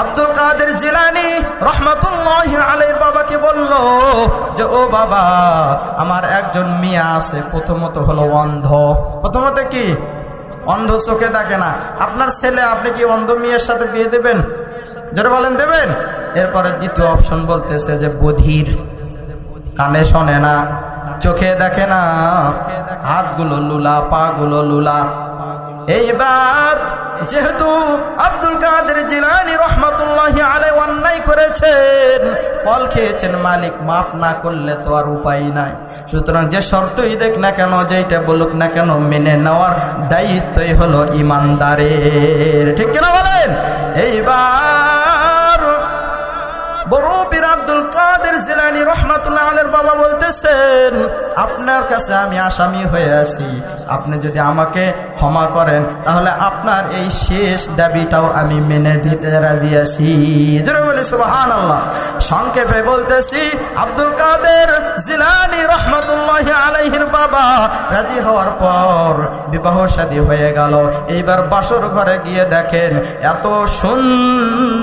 আব্দুল কাদের জিলানি রহমতুল্লাহ আলের বাবাকে বলল, যে ও বাবা, আমার একজন মেয়ে আছে, প্রথমত হলো অন্ধ। প্রথমত কি? অন্ধ চোখে দেখে না। আপনার ছেলে, আপনি কি অন্ধ মেয়ের সাথে বিয়ে দেবেন? জোরে বলেন, দেবেন? এরপরে দ্বিতীয় অপশন বলতেছে যে বধির। কানে শোনে না, চোখে দেখে না। হাতগুলো লুলা, পাগুলো লুলা। এইবার যেহেতু আব্দুল কাদের জিলানি রহমতুল্লাহ আলে অন্যায় করেছেন। ফল খেয়েছেন মালিক, মাফ না করলে তো আর উপায় নাই। সুতরাং যে শর্তই দেখ না কেন, যেইটা বলুক না কেন, মেনে নেওয়ার দায়িত্বই হলো ইমানদারের। ঠিক কেন বলেন? এইবার জিলানি রহমাতুল্লাহ বাবা বলতেছেন, আপনার কাছে আমি আসামি হয়ে আছি। আপনি যদি আমাকে ক্ষমা করেন, তাহলে আপনার এই শেষ দাবিটাও আমি মেনে দিতে রাজি আছি। বলে সুবাহ সংক্ষেপে বলতেছি, আব্দুল কাদের জিলানি বাবা রাজি হওয়ার পর বিবাহ শাদী হয়ে গেল। এইবার বাসর ঘরে গিয়ে দেখেন এত সুন্দর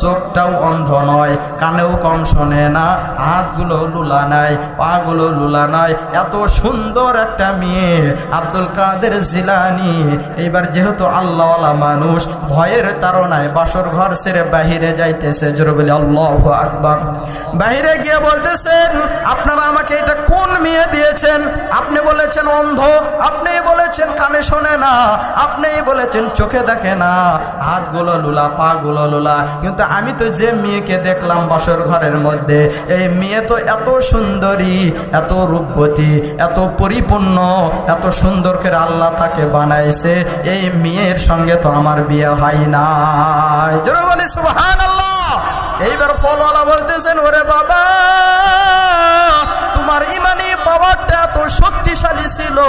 চোখটাও অন্ধ নয়, কানেও কম শোনে না, হাতগুলো লুলা নাই, পাগুলো লুলা নাই। এত সুন্দর একটা মেয়ে আব্দুল কাদের জিলানি। এইবার যেহেতু আল্লাহওয়ালা মানুষ, ভয়ের তারনায় বাসর ঘর ছেড়ে বাহিরে যাইতেছে। জোরে বলি, আল্লাহ আকবার। বাহিরে গিয়ে বলতেছেন, আপনারা আমাকে এটা কোন মেয়ে দিয়েছেন। আপনি বলেছেন অন্ধ, আপনি বলেছেন কানে শোনে না, আপনি বলেছেন চোখে দেখে না। হাতগুলো লুলা, পাগুলো লুলা। কিন্তু আমি তো যে মেয়েকে দেখলাম বসর ঘরের মধ্যে, এই মেয়ে তো এত সুন্দরী, এত রূপবতী, এত পরিপূর্ণ, এত সুন্দর করে আল্লাহ তাকে বানাইছে। এই মেয়ের সঙ্গে তো আমার বিয়ে হয় না এইবার ফলওয়ালা বলতেছেন, ওরে বাবা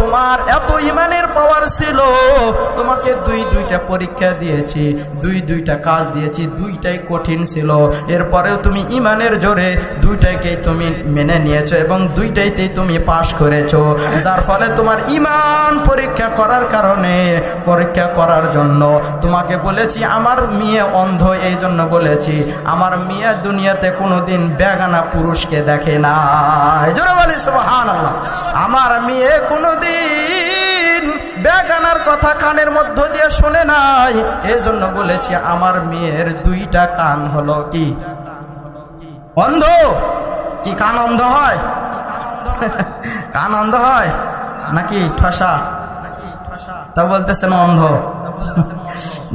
তোমার এত ইমানের পাওয়ার ছিল। তোমাকে দুই দুইটা পরীক্ষা দিয়েছি, দুই দুইটা কাজ দিয়েছি, দুইটাই কঠিন ছিল। এরপরেও তুমি ইমানের জোরে দুইটাকেই তুমি মেনে নিয়েছো এবং দুইটাইতেই তুমি পাশ করেছ। যার ফলে তোমার ইমান পরীক্ষা করার কারণে, পরীক্ষা করার জন্য তোমাকে বলেছি, আমার মেয়ে অন্ধ এই জন্য বলেছি, আমার মেয়ে দুনিয়াতে কোনোদিন বেগানা পুরুষকে দেখে না জোরে বলি আমার মেয়ে কোনোদিন বেগানার কথা কানের মধ্য দিয়ে শোনে নাই। এই জন্য বলেছি, আমার মেয়ের দুইটা কান হলো কি? অন্ধ? কি কান অন্ধ হয়? কান অন্ধ হয়? নাকি ঠসা? তা বলতেছেন অন্ধ।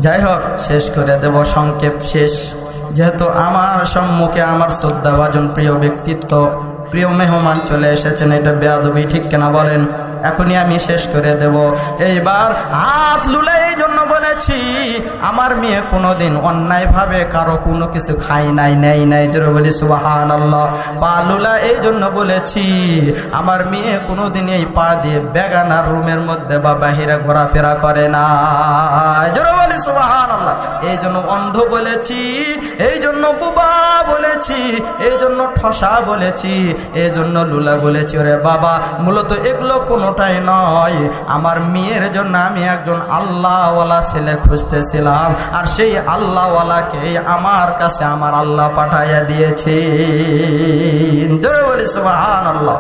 যাই হোক, শেষ করে দেব সংক্ষেপ শেষ। যেহেতু আমার সম্মুখে আমার শ্রদ্ধাভাজন প্রিয় ব্যক্তিত্ব প্রিয় মেহমান চলে এসেছেন, এটা বেয়াদবি, ঠিক কেনা বলেন? এখনই আমি শেষ করে দেব। এইবার হাত লুলে এই জন্য বলেছি, আমার মেয়ে কোনোদিন অন্যায়ভাবে কারও কোনো কিছু খাই নাই নেই নাই, জোরে বলি সুবাহান আল্লাহ পা লুলা এই জন্য বলেছি, আমার মেয়ে কোনোদিন এই পা দিয়ে বেগানার রুমের মধ্যে বা বাহিরে ঘোরাফেরা করে না। জোরে বলি সুবাহান আল্লাহ এই জন্য অন্ধ বলেছি, এই জন্য বুবা বলেছি, এই জন্য ঠসা বলেছি এই জন্য লুলা বলেছি, ওরে বাবা, মূলত এগুলো কোনোটাই নয়। আমার মেয়ের জন্য আমি একজন আল্লাহওয়ালা ছেলে খুঁজতেছিলাম, আর সেই আল্লাহওয়ালাকে আমার কাছে আমার আল্লাহ পাঠাইয়া দিয়েছি জোরে আল্লাহ